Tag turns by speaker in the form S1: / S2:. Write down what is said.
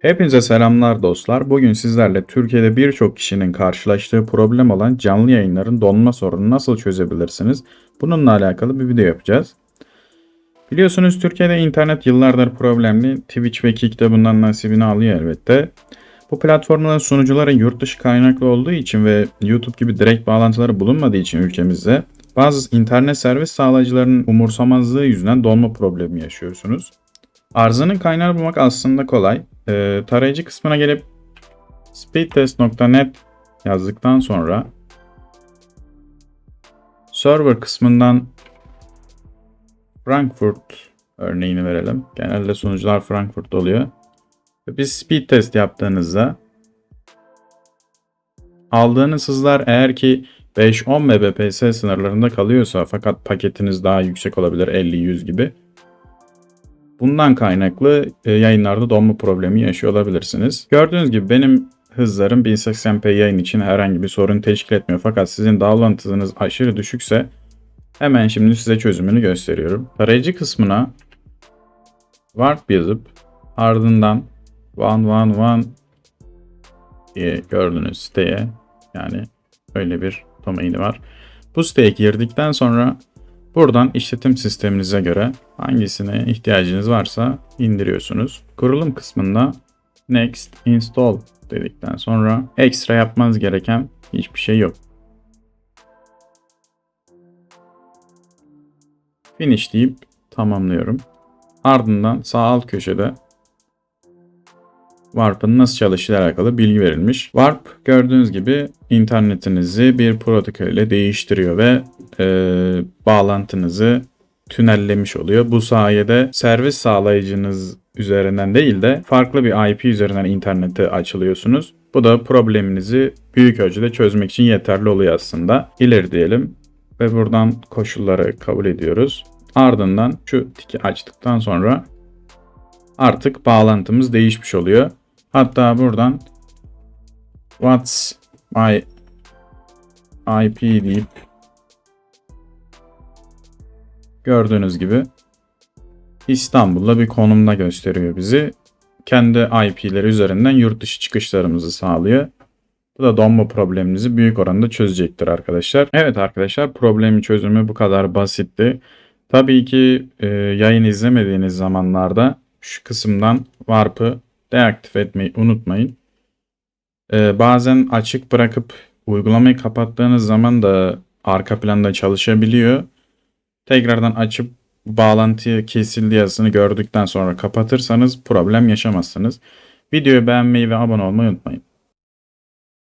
S1: Hepinize selamlar dostlar. Bugün sizlerle Türkiye'de birçok kişinin karşılaştığı problem olan canlı yayınların donma sorununu nasıl çözebilirsiniz? Bununla alakalı bir video yapacağız. Biliyorsunuz Türkiye'de internet yıllardır problemli. Twitch ve Kick de bundan nasibini alıyor elbette. Bu platformların sunucuları yurt dışı kaynaklı olduğu için ve YouTube gibi direkt bağlantıları bulunmadığı için ülkemizde bazı internet servis sağlayıcılarının umursamazlığı yüzünden donma problemi yaşıyorsunuz. Arzının kaynağını bulmak aslında kolay. Ee, tarayıcı kısmına gelip speedtest.net yazdıktan sonra server kısmından Frankfurt örneğini verelim. Genelde sunucular Frankfurt oluyor. Ve biz speed test yaptığınızda aldığınız hızlar eğer ki 5-10 Mbps sınırlarında kalıyorsa fakat paketiniz daha yüksek olabilir 50-100 gibi Bundan kaynaklı e, yayınlarda donma problemi yaşıyor olabilirsiniz. Gördüğünüz gibi benim hızlarım 1080p yayın için herhangi bir sorun teşkil etmiyor. Fakat sizin download hızınız aşırı düşükse hemen şimdi size çözümünü gösteriyorum. Tarayıcı kısmına warp yazıp ardından 111 diye gördüğünüz siteye yani öyle bir domaini var. Bu siteye girdikten sonra Buradan işletim sisteminize göre hangisine ihtiyacınız varsa indiriyorsunuz. Kurulum kısmında Next Install dedikten sonra ekstra yapmanız gereken hiçbir şey yok. Finish deyip tamamlıyorum. Ardından sağ alt köşede Warp'ın nasıl çalıştığı alakalı bilgi verilmiş. Warp gördüğünüz gibi internetinizi bir protokol ile değiştiriyor ve e, bağlantınızı tünellemiş oluyor. Bu sayede servis sağlayıcınız üzerinden değil de farklı bir IP üzerinden internete açılıyorsunuz. Bu da probleminizi büyük ölçüde çözmek için yeterli oluyor aslında. İleri diyelim ve buradan koşulları kabul ediyoruz. Ardından şu tiki açtıktan sonra artık bağlantımız değişmiş oluyor. Hatta buradan what's my IP deyip gördüğünüz gibi İstanbul'da bir konumda gösteriyor bizi. Kendi IP'leri üzerinden yurt dışı çıkışlarımızı sağlıyor. Bu da donma problemimizi büyük oranda çözecektir arkadaşlar. Evet arkadaşlar problemin çözümü bu kadar basitti. Tabii ki e, yayın izlemediğiniz zamanlarda şu kısımdan Warp'ı deaktif etmeyi unutmayın. Ee, bazen açık bırakıp uygulamayı kapattığınız zaman da arka planda çalışabiliyor. Tekrardan açıp bağlantı kesildi yazısını gördükten sonra kapatırsanız problem yaşamazsınız. Videoyu beğenmeyi ve abone olmayı unutmayın.